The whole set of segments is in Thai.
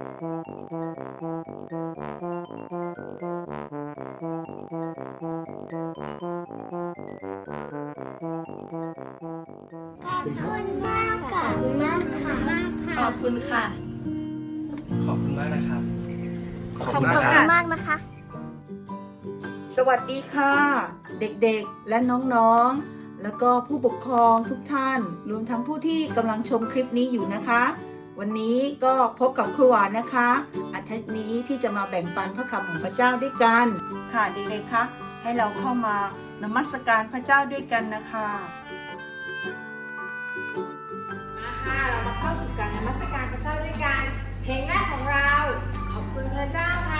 ขอบคุณมากค่ะขอบคุณมากค่ะมากค่ะ ขอบคุณค่ะ ขอบคุณมากนะครับ ขอบคุณมากนะคะ สวัสดีค่ะ เด็กๆและน้องๆ แล้วก็ผู้ปกครองทุกท่าน รวมทั้งผู้ที่กำลังชมคลิปนี้อยู่นะคะ วันนี้ก็พบกับครูหวานนะคะ อาทิตย์นี้ที่จะมาแบ่งปันพระคำของพระเจ้าด้วยกัน ค่ะเด็กๆคะให้เราเข้ามานมัสการพระเจ้าด้วยกันนะคะมาค่ะเรามาเข้าสู่การนมัสการพระเจ้าด้วยกันเพลงแรกของเราขอบคุณพระเจ้าค่ะ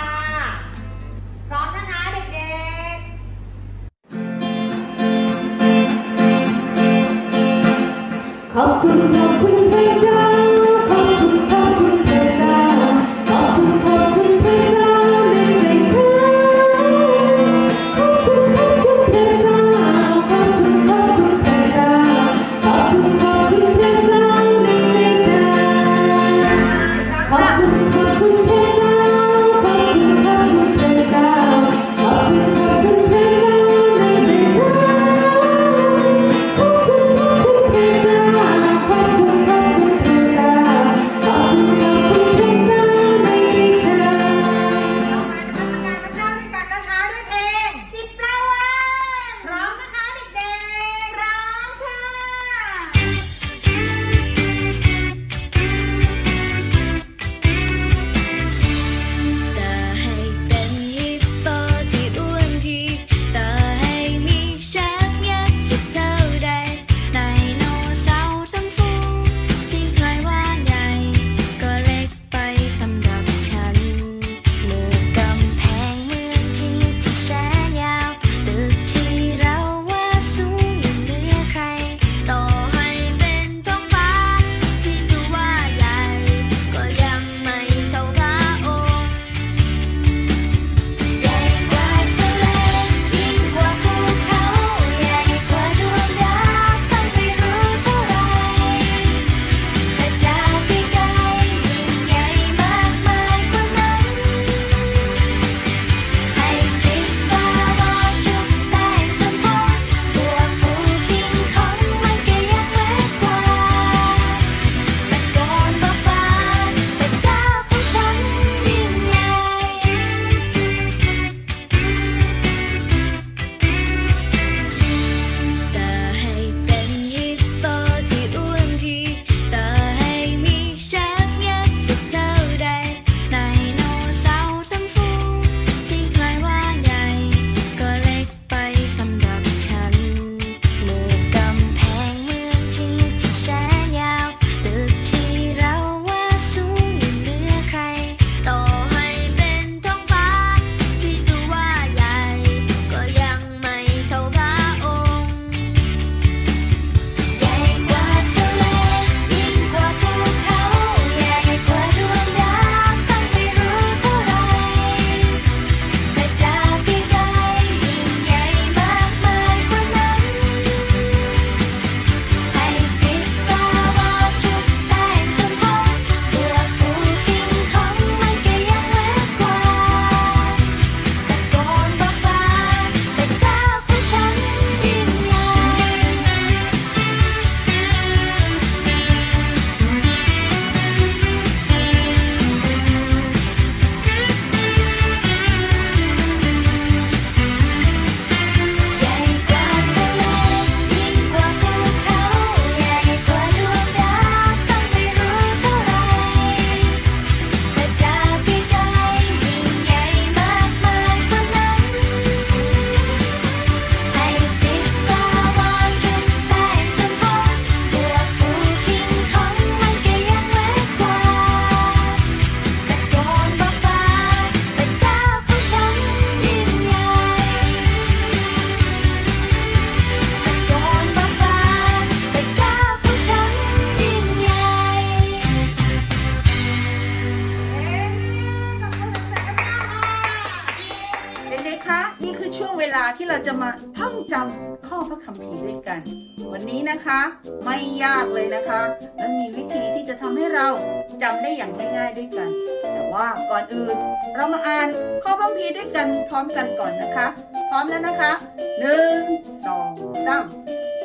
อย่างง่ายๆด้วยกัน แต่ว่าก่อนอื่นเรามาอ่านข้อพระคัมภีด้วยกันพร้อมกันก่อนนะคะ พร้อมแล้วนะคะหนึ่งสองสาม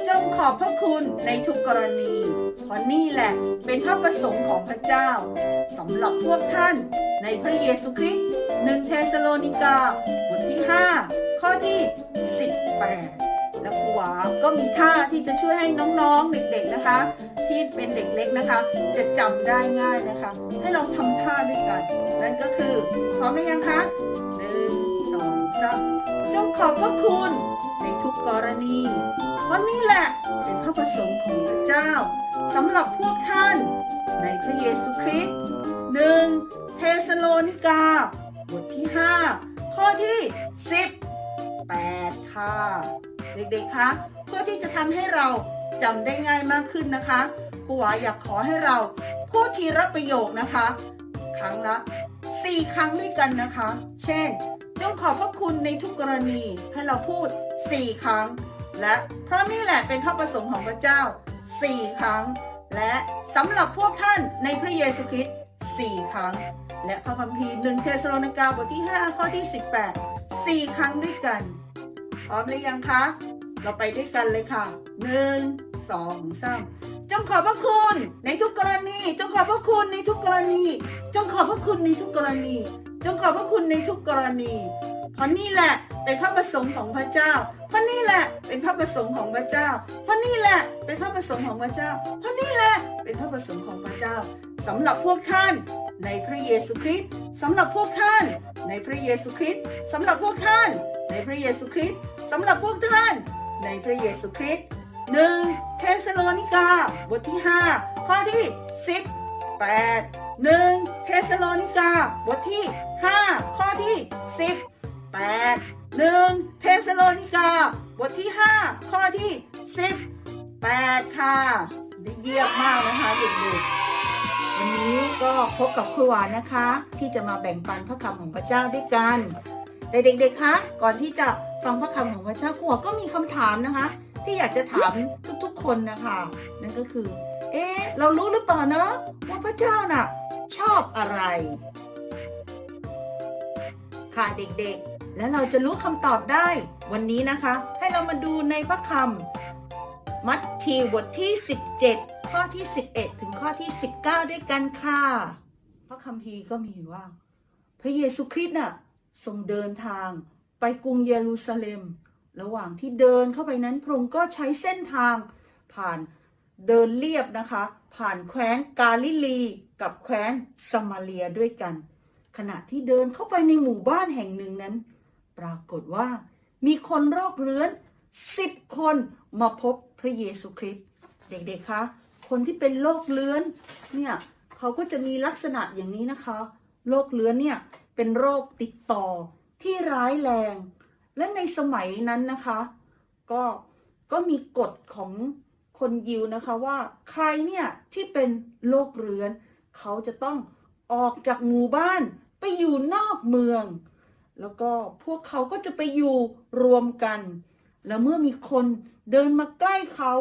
จงขอบพระคุณในทุกกรณีเพราะนี่แหละเป็นพระประสงค์ของพระเจ้าสำหรับพวกท่านในพระเยซูคริสต์หนึ่งเทสโลนิกาบทที่ 5 ข้อที่ 18 และครูหวาก็มีท่าที่จะช่วยให้น้องๆเด็กๆนะคะ ที่เป็นเด็กเล็กนะคะ จะจำได้ง่ายนะคะ ให้เราทำท่าด้วยกัน นั่นก็คือพร้อมหรือยังคะหนึ่งสองสามจงขอบพระคุณ ในทุกกรณีเพราะนี่แหละเป็นพระประสงค์ของพระเจ้าสำหรับพวกท่าน ในพระเยซูคริสต์หนึ่งเทสโลนิกา บทที่ 5 ข้อที่18ค่ะ เด็กๆคะเพื่อที่จะทำให้เรา จำได้ง่ายมากขึ้นนะคะครูหวาอยากขอให้เราพูดทีละประโยคนะคะ ครั้งละ 4 ครั้งด้วยกันนะคะ เช่นจงขอบพระคุณในทุกกรณีให้เราพูด 4 ครั้ง และเพราะนี่แหละเป็นพระประสงค์ของพระเจ้า 4 ครั้ง และสำหรับพวกท่านในพระเยซูคริสต์4ครั้ง และพระคัมภีร์1เทสโลนิกาบทที่ 5 ข้อที่ 18 4 ครั้งด้วยกัน พร้อมหรือยังคะ เราไปด้วยกันเลยค่ะ1 2 3จงขอบพระคุณ ในทุกกรณี จงขอบพระคุณในทุกกรณี จงขอบพระคุณในทุกกรณี จงขอบพระคุณในทุกกรณี เพราะนี่แหละเป็นพระประสงค์ของพระเจ้า เพราะนี่แหละเป็นพระประสงค์ของพระเจ้า เพราะนี่แหละเป็นพระประสงค์ของพระเจ้า เพราะนี่แหละเป็นพระประสงค์ของพระเจ้าสำหรับพวกท่านในพระเยซูคริสต์สำหรับพวกท่านในพระเยซูคริสต์สำหรับพวกท่านในพระเยซูคริสต์สำหรับพวกท่าน ในพระเยซูคริสต์หนึ่งเทสโลนิกา บทที่ 5 ข้อที่ 18หนึ่งเทสโลนิกา บทที่ 5 ข้อที่ 18หนึ่งเทสโลนิกา บทที่ 5 ข้อที่ 18 ค่ะได้เยี่ยมมากนะคะเด็กๆ วันนี้ก็พบกับครูหวานนะคะ ที่จะมาแบ่งปันพระคำของพระเจ้าด้วยกันแต่เด็กๆ คะ ก่อนที่จะ ฟังพระคำของพระเจ้าครูหวาก็มีคำถามนะคะ ที่อยากจะถามทุกๆคนนะคะนั่นก็คือ เอ๊ะเรารู้หรือเปล่านะว่าพระเจ้าน่ะชอบอะไร ค่ะเด็กๆ แล้วเราจะรู้คำตอบได้ วันนี้นะคะ ให้เรามาดูในพระคำมัทธิวบทที่ 17 ข้อที่ 11 ถึงข้อที่ 19 ด้วยกันค่ะ พระคัมภีร์ก็มีว่า พระเยซูคริสต์น่ะทรงเดินทาง ไปกรุงเยรูซาเล็ม ระหว่างที่เดินเข้าไปนั้นพระองค์ก็ใช้เส้นทางผ่านเดินเรียบนะคะ ผ่านแคว้นกาลิลี กับแคว้นสมาเลียด้วยกัน ขณะที่เดินเข้าไปในหมู่บ้านแห่งหนึ่งนั้น ปรากฏว่ามีคนโรคเรื้อนสิบคนมาพบพระเยซูคริสต์เด็กๆคะคนที่เป็นโรคเลื้อนเนี่ยเขาก็จะมีลักษณะอย่างนี้นะคะโรคเลื้อนเนี่ยเป็นโรคติดต่อ ที่ร้ายแรง และในสมัยนั้นนะคะ ก็ก็มีกฎของคนยิวนะคะว่าใครเนี่ยที่เป็นโรคเรื้อน เขาจะต้องออกจากหมู่บ้านไปอยู่นอกเมือง แล้วก็พวกเขาก็จะไปอยู่รวมกัน แล้วเมื่อมีคนเดินมาใกล้เขา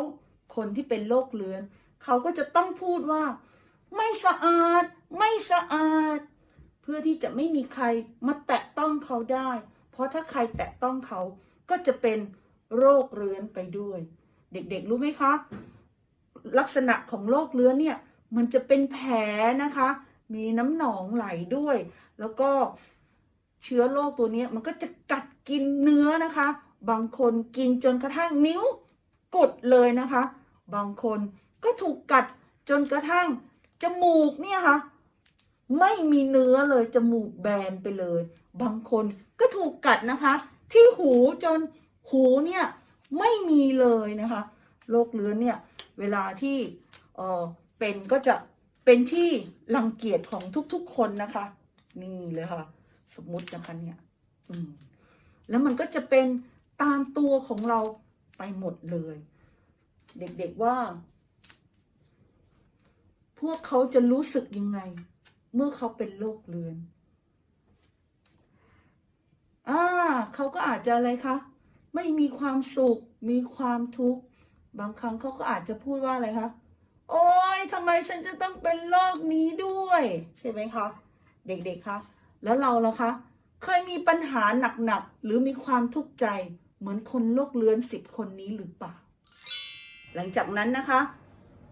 คนที่เป็นโรคเรื้อน เขาก็จะต้องพูดว่า ไม่สะอาด ไม่สะอาด เพื่อที่จะไม่มีใครมาแตะต้องเขาได้ เพราะถ้าใครแตะต้องเขาก็จะเป็นโรคเรื้อนไปด้วย เด็กๆรู้ไหมคะ ลักษณะของโรคเรื้อนเนี่ยมันจะเป็นแผลนะคะ มีน้ำหนองไหลด้วย แล้วก็เชื้อโรคตัวนี้มันก็จะกัดกินเนื้อนะคะ บางคนกินจนกระทั่งนิ้วกดเลยนะคะ บางคนก็ถูกกัดจนกระทั่งจมูกเนี่ยค่ะ ไม่มีเนื้อเลยจมูกแบนไปเลย บางคนก็ถูกกัดนะคะ ที่หูจนหูเนี่ยไม่มีเลยนะคะโรคเรื้อนเนี่ยเวลาที่เออเป็นก็จะเป็นที่รังเกียจของทุกๆคนนะคะ นี่เลยค่ะ สมมุตินะคะเนี่ยอืมแล้วมันก็จะเป็นตามตัวของเราไปหมดเลย เด็กๆว่า พวกเขาจะรู้สึกยังไง เมื่อเขาเป็นโรคเรื้อนอ่าเขาก็อาจจะอะไรคะ ไม่มีความสุข มีความทุกข์ บางครั้งเขาก็อาจจะพูดว่าอะไรคะ โอ๊ยทำไมฉันจะต้องเป็นโรคนี้ด้วย ใช่ไหมคะ เด็กๆ คะ แล้วเราล่ะคะ เคยมีปัญหาหนักๆ หรือมีความทุกข์ใจเหมือนคนโลกเลื้อนสิบคนนี้หรือเปล่า หลังจากนั้นนะคะ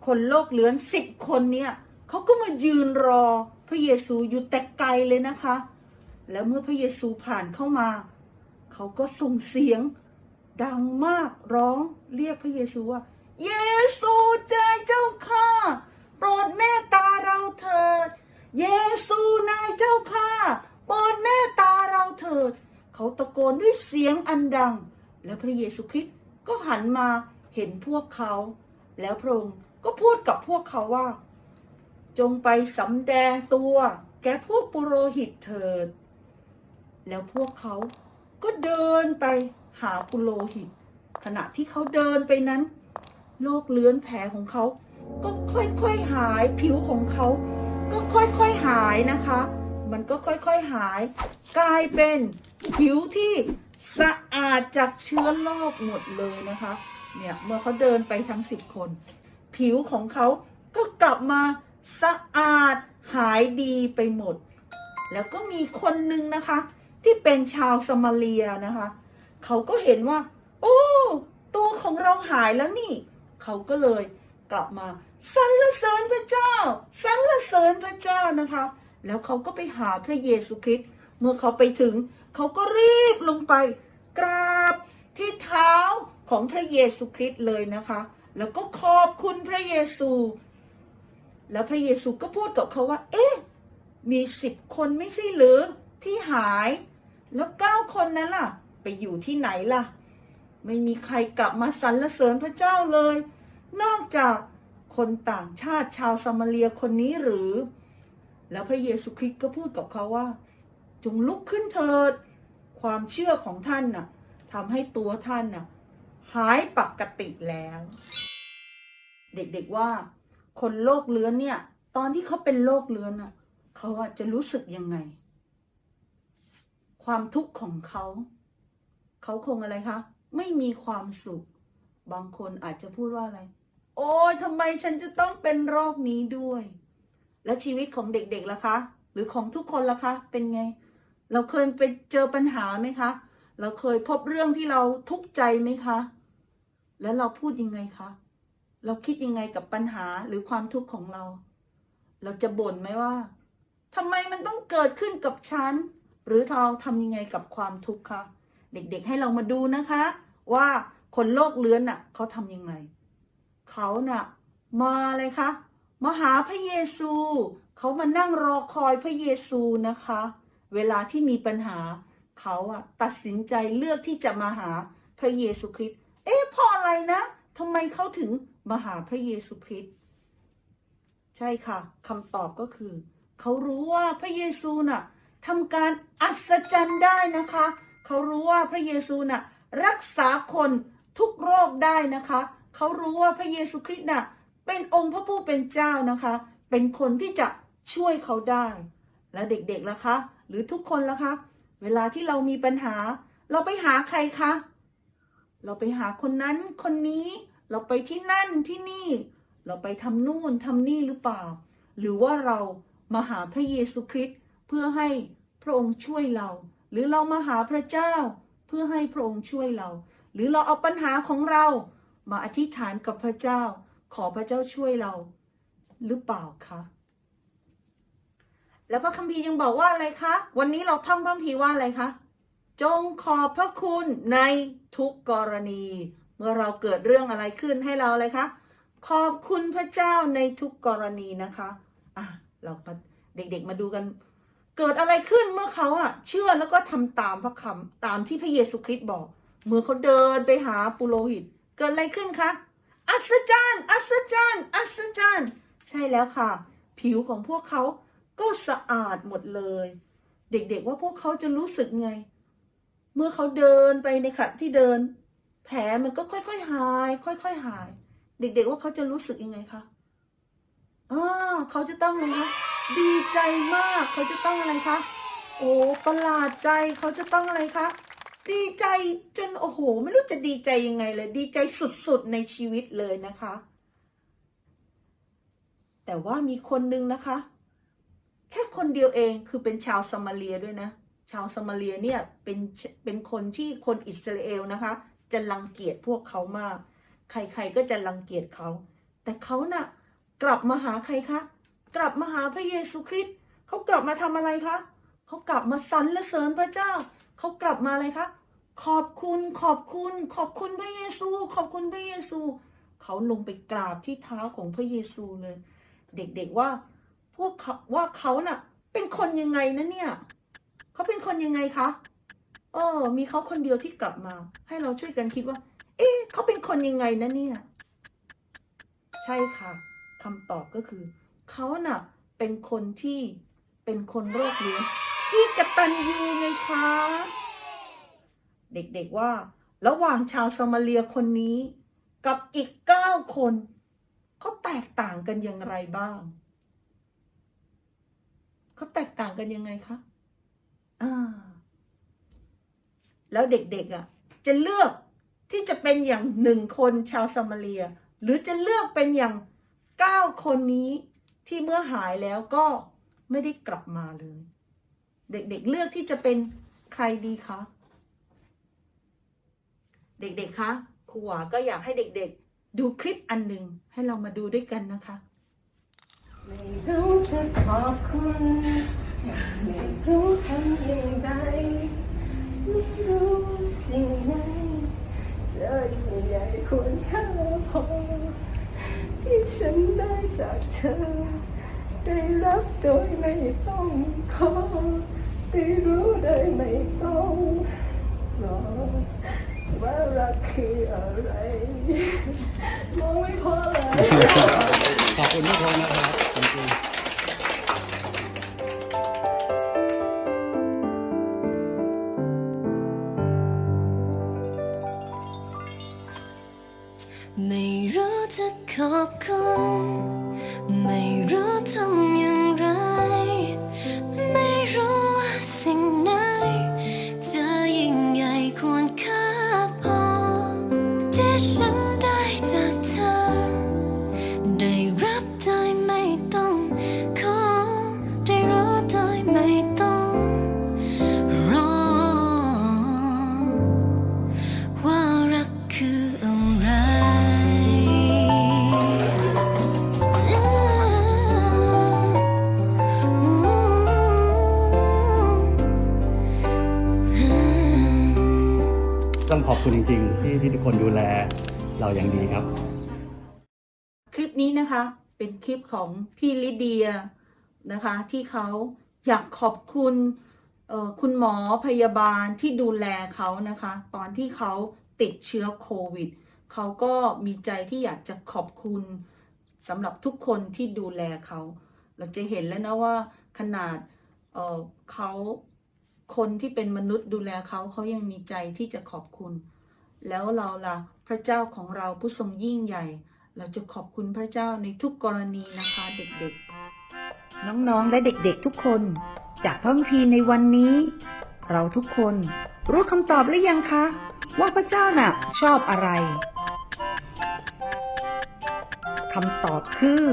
คนโลกเลื้อนสิบคนเนี่ย เขาก็มายืนรอพระเยซูอยู่แต่ไกลเลยนะคะ แล้วเมื่อพระเยซูผ่านเข้ามา เขาก็ส่งเสียงดังมากร้องเรียกพระเยซูว่า เยซูใจเจ้าข้าโปรดเมตตาเราเถิด เยซูนายเจ้าข้าโปรดเมตตาเราเถิด เขาตะโกนด้วยเสียงอันดัง แล้วพระเยซูคริสต์ก็หันมาเห็นพวกเขา แล้วพระองค์ก็พูดกับพวกเขาว่า จงไปสำแดงตัว แก่พวกปุโรหิตเถิด แล้วพวกเขาก็เดินไปหาปุโรหิต ขณะที่เขาเดินไปนั้น โรคเลื้อนแผลของเขา ก็ค่อยๆหายผิวของเขา ก็ค่อยๆหายนะคะ มันก็ค่อยๆหาย กลายเป็นผิวที่สะอาดจากเชื้อโรคหมดเลยนะคะ เนี่ยเมื่อเขาเดินไปทั้งสิบคน ผิวของเขาก็กลับมา สะอาดหายดีไปหมด แล้วก็มีคนหนึ่งนะคะ ที่เป็นชาวสมาเลียนะคะ เขาก็เห็นว่า โอ้ตัวของเราหายแล้วนี่ เขาก็เลยกลับมาสรรเสริญพระเจ้าสรรเสริญพระเจ้านะคะ แล้วเขาก็ไปหาพระเยซูคริสต์เมื่อเขาไปถึง เขาก็รีบลงไปกราบที่เท้าของพระเยซูคริสต์เลยนะคะ แล้วก็ขอบคุณพระเยซู แล้วพระเยซูก็พูดกับเขาว่า เอ๊ะ มีสิบคนไม่ใช่หรือที่หาย แล้วเก้าคนนั้นล่ะ ไปอยู่ที่ไหนล่ะ ไม่มีใครกลับมาสรรเสริญพระเจ้าเลย นอกจากคนต่างชาติชาวสมาเลียคนนี้หรือ แล้วพระเยซูคริสต์ก็พูดกับเขาว่า จงลุกขึ้นเถิด ความเชื่อของท่านน่ะทำให้ตัวท่านน่ะหายปกติแล้ว เด็กๆว่า คนโรคเลื้อนเนี่ย ตอนที่เขาเป็นโรคเลื้อนน่ะเขาอะจะรู้สึกยังไง ความทุกข์ของเขา เขาคงอะไรคะ ไม่มีความสุข บางคนอาจจะพูดว่าอะไร โอ้ยทำไมฉันจะต้องเป็นโรคนี้ด้วย และชีวิตของเด็กๆล่ะคะ หรือของทุกคนล่ะคะ เป็นไง เราเคยไปเจอปัญหาไหมคะ เราเคยพบเรื่องที่เราทุกข์ใจไหมคะ แล้วเราพูดยังไงคะ เราคิดยังไงกับปัญหาหรือความทุกข์ของเรา เราจะบ่นไหมว่าทำไมมันต้องเกิดขึ้นกับฉัน หรือเราทำยังไงกับความทุกข์คะเด็กๆให้เรามาดูนะคะ ว่าคนโลกเลื้อนน่ะเขาทำยังไง เขาน่ะมาเลยคะมาหาพระเยซู เขามานั่งรอคอยพระเยซูนะคะ เวลาที่มีปัญหา เขาอะตัดสินใจเลือกที่จะมาหาพระเยซูคริสต์เอ๊ะเพราะอะไรนะทำไมเขาถึง มาหาพระเยซูคริสต์ใช่ค่ะคำตอบก็คือ เขารู้ว่าพระเยซูน่ะทำการอัศจรรย์ได้นะคะ เขารู้ว่าพระเยซูน่ะรักษาคนทุกโรคได้นะคะ เขารู้ว่าพระเยซูคริสต์น่ะเป็นองค์พระผู้เป็นเจ้านะคะ เป็นคนที่จะช่วยเขาได้ แล้วเด็กๆล่ะคะ หรือทุกคนล่ะคะ เวลาที่เรามีปัญหา เราไปหาใครคะ เราไปหาคนนั้นคนนี้ เราไปที่นั่นที่นี่ เราไปทำนู่นทำนี่หรือเปล่า หรือว่าเรามาหาพระเยซูคริสต์เพื่อให้พระองค์ช่วยเรา หรือเรามาหาพระเจ้า เพื่อให้พระองค์ช่วยเรา หรือเราเอาปัญหาของเรามาอธิษฐานกับพระเจ้า ขอพระเจ้าช่วยเรา หรือเปล่าคะแล้วพระคัมภีร์ยังบอกว่าอะไรคะ วันนี้เราท่องพระคัมภีร์ว่าอะไรคะ จงขอบพระคุณในทุกกรณี มื่อเราเกิดเรื่องอะไรขึ้นให้เราอะไรคะขอบคุณพระเจ้าในทุกกรณีนะคะอะเราเด็กๆมาดูกัน เกิดอะไรขึ้นเมื่อเขาอะเชื่อแล้วก็ทำตามพระคำตามที่พระเยซูคริสต์บอก เมื่อเขาเดินไปหาปุโรหิต เกิดอะไรขึ้นคะอัศจรรย์อัศจรรย์อัศจรรย์ใช่แล้วค่ะ ผิวของพวกเขาก็สะอาดหมดเลย เด็กๆว่าพวกเขาจะรู้สึกไง เมื่อเขาเดินไปในขณะที่เดิน แผลมันก็ค่อยๆหาย ค่อยๆหาย เด็กๆว่าเขาจะรู้สึกยังไงคะอ่าเขาจะต้องอะไรคะดีใจมากเขาจะต้องอะไรคะโอ้อ้ประหลาดใจเขาจะต้องอะไรคะดีใจจนโอ้โห ไม่รู้จะดีใจยังไงเลย ดีใจสุดๆในชีวิตเลยนะคะ แต่ว่ามีคนนึงนะคะ แค่คนเดียวเองคือเป็นชาวสมาเลียด้วยนะ ชาวสมาเลียเนี่ยเป็นเป็นคนที่คนอิสราเอลนะคะ จะรังเกียจพวกเขามาก ใครๆก็จะรังเกียจเขา แต่เขาน่ะ กลับมาหาใครคะ กลับมาหาพระเยซูคริสต์เขากลับมาทำอะไรคะเขากลับมาสรรเสริญพระเจ้า เขากลับมาอะไรคะ ขอบคุณ ขอบคุณ ขอบคุณพระเยซู ขอบคุณพระเยซู เขาลงไปกราบที่เท้าของพระเยซูเลย เด็กๆว่า พวกเขาว่าเขาน่ะ เป็นคนยังไงนะเนี่ย เขาเป็นคนยังไงคะ เออ มีเขาคนเดียวที่กลับมา ให้เราช่วยกันคิดว่า เอ๊ะเขาเป็นคนยังไงนะเนี่ย ใช่ค่ะคำตอบก็คือ เขาน่ะ เป็นคนที่เป็นคนโรคเลี้ยงที่กตัญญูไงคะเด็กๆว่า ระหว่างชาวสมาเลียคนนี้ กับอีกเก้าคนเขาแตกต่างกันอย่างไรบ้างเขาแตกต่างกันยังไงคะอ่า แล้วเด็กๆอะจะเลือกที่จะเป็นอย่างหนึ่งคนชาวสมาเลีย หรือจะเลือกเป็นอย่างเก้าคนนี้ที่เมื่อหายแล้วก็ไม่ได้กลับมาเลย เด็กๆเลือกที่จะเป็นใครดีคะเด็กๆคะครูหวาก็อยากให้เด็กๆ ดูคลิปอันหนึ่งให้เรามาดูด้วยกันนะคะไม่รู้จะขอบคุณไม่รู้ทำย่างไร ไม่รู้สิ่งไหนจะยิ่งใหญ่ควรค่าพอที่ฉันได้จากเธอ ได้รับโดยไม่ต้องขอได้รู้โดยไม่ต้องรอว่ารักคืออะไรมองไม่พอเลยขอบคุณทุกคนนะครับ จ ต้องขอบคุณจริง ๆ ที่ที่ทุกคนดูแลเราอย่างดีครับ คลิปนี้นะคะ เป็นคลิปของพี่ลิเดียนะคะ ที่เขาอยากขอบคุณคุณหมอพยาบาลที่ดูแลเขานะคะ ตอนที่เขาติดเชื้อโควิดเขาก็มีใจที่อยากจะขอบคุณสำหรับทุกคนที่ดูแลเขา เราจะเห็นแล้วนะว่าขนาดเเขา คนที่เป็นมนุษย์ดูแลเขาเขายังมีใจที่จะขอบคุณ แล้วเราล่ะพระเจ้าของเราผู้ทรงยิ่งใหญ่ เราจะขอบคุณพระเจ้าในทุกกรณีนะคะเด็กๆ น้องๆและเด็กๆทุกคน จากพระคัมภีร์ในวันนี้ เราทุกคนรู้คำตอบหรือยังคะ ว่าพระเจ้าน่ะ ชอบอะไรคำตอบคือ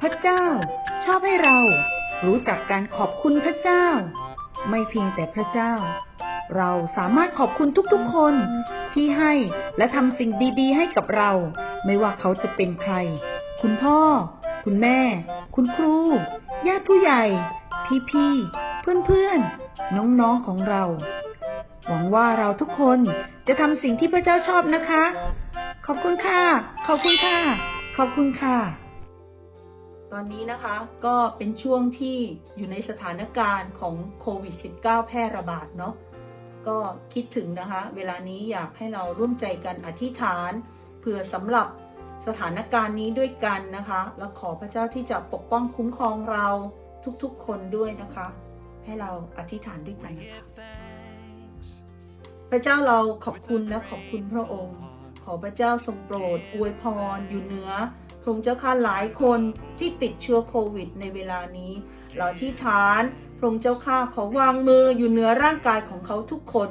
พระเจ้า ชอบให้เรา รู้จักการขอบคุณพระเจ้า ไม่เพียงแต่พระเจ้า เราสามารถขอบคุณทุกๆคนที่ให้และทำสิ่งดีๆ ให้กับเรา ไม่ว่าเขาจะเป็นใคร คุณพ่อ คุณแม่ คุณครู ญาติผู้ใหญ่ พี่ๆ เพื่อนๆ น้องๆ ของเรา หวังว่าเราทุกคนจะทำสิ่งที่พระเจ้าชอบนะคะ ขอบคุณค่ะ ขอบคุณค่ะ ขอบคุณค่ะ ตอนนี้นะคะก็เป็นช่วงที่อยู่ในสถานการณ์ของโควิด -19 แพร่ระบาดเนาะก็คิดถึงนะคะ เวลานี้อยากให้เราร่วมใจกันอธิษฐานเผื่อสำหรับสถานการณ์นี้ด้วยกันนะคะ และขอพระเจ้าที่จะปกป้องคุ้มครองเราทุกๆคนด้วยนะคะ ให้เราอธิษฐานด้วยกันค่ะพระเจ้าเราขอบคุณและขอบคุณพระองค์ ขอพระเจ้าทรงโปรดอวยพรอยู่เหนือ พระองค์เจ้าค่ะหลายคนที่ติดเชื้อโควิดในเวลานี้ เราที่ฐานพระองค์เจ้าข้าขอวางมืออยู่เหนือร่างกายของเขาทุกคน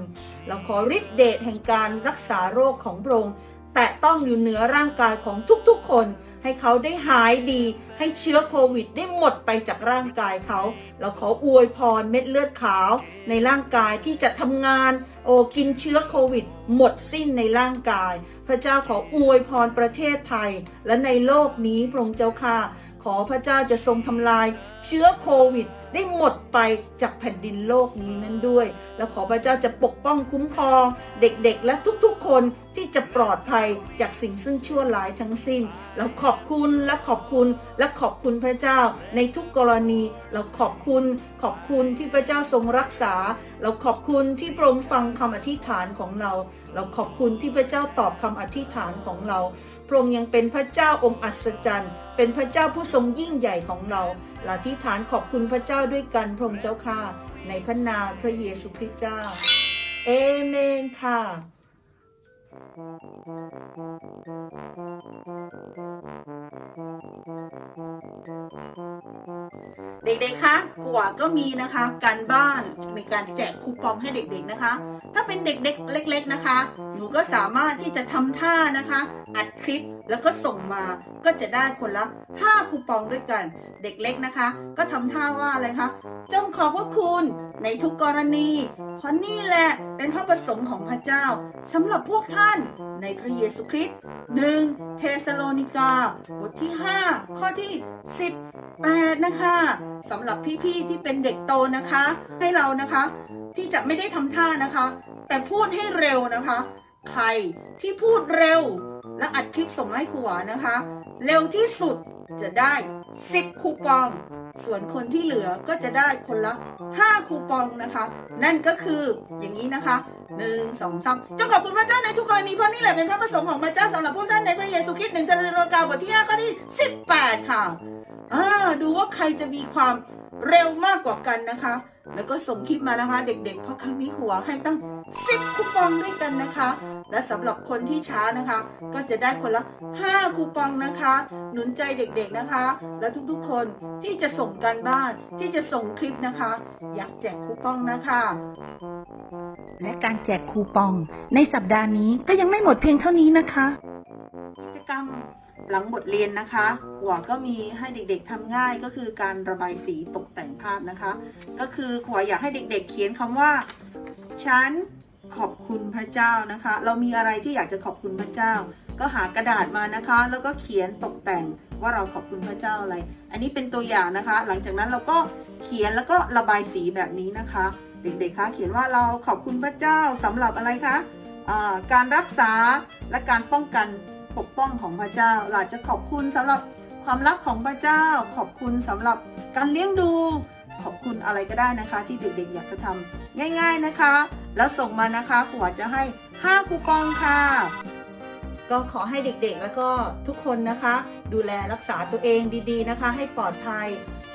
เราขอฤทธิเดชแห่งการรักษาโรคของพระองค์แตะต้องอยู่เหนือร่างกายของทุกๆคน ให้เขาได้หายดี ให้เชื้อโควิดได้หมดไปจากร่างกายเขา เราขออวยพรเม็ดเลือดขาว ในร่างกายที่จะทำงาน โอ้กินเชื้อโควิด หมดสิ้นในร่างกาย พระเจ้าขออวยพรประเทศไทย และในโลกนี้พระองค์เจ้าค่ะ ขอพระเจ้าจะทรงทำลายเชื้อโควิด ได้หมดไปจากแผ่นดินโลกนี้นั้นด้วย และขอพระเจ้าจะปกป้องคุ้มครอง เด็กๆ และทุกๆ คนที่จะปลอดภัยจากสิ่งซึ่งชั่วร้ายทั้งสิ้น เราขอบคุณและขอบคุณและขอบคุณพระเจ้าในทุกกรณี เราขอบคุณ ขอบคุณที่พระเจ้าทรงรักษา เราขอบคุณที่พระองค์ฟังคำอธิษฐานของเรา เราขอบคุณที่พระเจ้าตอบคำอธิษฐานของเรา พระองค์ยังเป็นพระเจ้าองค์อัศจรรย์ เป็นพระเจ้าผู้ทรงยิ่งใหญ่ของเราเราอธิษฐานขอบคุณพระเจ้าด้วยกันพระองค์เจ้าค่ะ ในพระนามพระเยซูคริสต์เจ้า เอเมนค่ะ เด็กๆ คะกว่าก็มีนะคะ การบ้านมีการแจกคูปองให้เด็กๆ นะคะ ถ้าเป็นเด็กๆ เล็ก ๆ นะคะ หนูก็สามารถที่จะทำท่านะคะ อัดคลิปแล้วก็ส่งมา ก็จะได้คนละ 5 คูปองด้วยกัน เด็กเล็กนะคะ ก็ทำท่าว่าอะไรคะจงขอบพระคุณในทุกกรณี เพราะนี่แหละเป็นพระประสงค์ของพระเจ้าสำหรับพวกท่านในพระเยซูคริสต์หนึ่งเทสโลนิกา บทที่ 5 ข้อที่ 18 นะคะสำหรับพี่ๆที่เป็นเด็กโตนะคะ ให้เรานะคะ ที่จะไม่ได้ทำท่านะคะ แต่พูดให้เร็วนะคะ ใครที่พูดเร็ว และอัดคลิปส่งมาให้ครูหวานะคะ เร็วที่สุดจะได้ 10 คูปอง ส่วนคนที่เหลือก็จะได้คนละ 5 คูปองนะคะ นั่นก็คืออย่างนี้นะคะหนึ่งสองสามจงขอบคุณพระเจ้าในทุกกรณีเพราะนี่แหละเป็นพระประสงค์ของพระเจ้าสำหรับพวกท่านในพระเยซูคริสต์หนึ่งเทสโลนิกาบทที่5ข้อที่18ค่ะอ่าดูว่าใครจะมีความเร็วมากกว่ากันนะคะ แล้วก็ส่งคลิปมานะคะ เด็กๆ เพราะครั้งนี้ครูหวาให้ตั้ง 10 คูปองด้วยกันนะคะ และสำหรับคนที่ช้านะคะ ก็จะได้คนละ 5 คูปองนะคะ หนุนใจเด็กๆนะคะ และทุกๆคนที่จะส่งการบ้านที่จะส่งคลิปนะคะ อยากแจกคูปองนะคะและการแจกคูปอง ในสัปดาห์นี้ก็ยังไม่หมดเพียงเท่านี้นะคะ กิจกรรม หลังบทเรียนนะคะหัวก็มีให้เด็กๆทำง่ายก็คือการระบายสีตกแต่งภาพนะคะ ก็คือขวอยากให้เด็กๆ เขียนคำว่าฉันขอบคุณพระเจ้านะคะ เรามีอะไรที่อยากจะขอบคุณพระเจ้า ก็หากระดาษมานะคะ แล้วก็เขียนตกแต่งว่าเราขอบคุณพระเจ้าอะไร อันนี้เป็นตัวอย่างนะคะ หลังจากนั้นเราก็เขียนแล้วก็ระบายสีแบบนี้นะคะ เด็กๆคะเขียนว่าเราขอบคุณพระเจ้าสำหรับอะไรคะอ่าการรักษาและการป้องกัน ปกป้องของพระเจ้าเราจะขอบคุณสำหรับความรักของพระเจ้า ขอบคุณสำหรับการเลี้ยงดู ขอบคุณอะไรก็ได้นะคะ ที่เด็กๆอยากจะทำง่าย ๆนะคะ แล้วส่งมานะคะขวจะให้ 5 คูปองค่ะ ก็ขอให้เด็กๆ แล้วก็ทุกคนนะคะ ดูแลรักษาตัวเองดีๆนะคะ ให้ปลอดภัย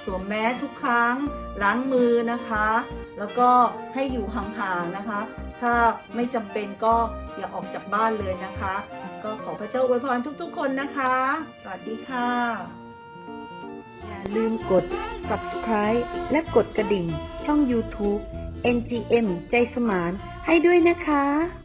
สวมแมสทุกครั้งล้างมือนะคะ แล้วก็ให้อยู่ห่างๆนะคะ ถ้าไม่จำเป็นก็อย่าออกจากบ้านเลยนะคะ ก็ขอพระเจ้าอวยพรทุกๆ คนนะคะ สวัสดีค่ะ อย่าลืมกด subscribe และกดกระดิ่งช่อง YouTube NGM ใจสมานให้ด้วยนะคะ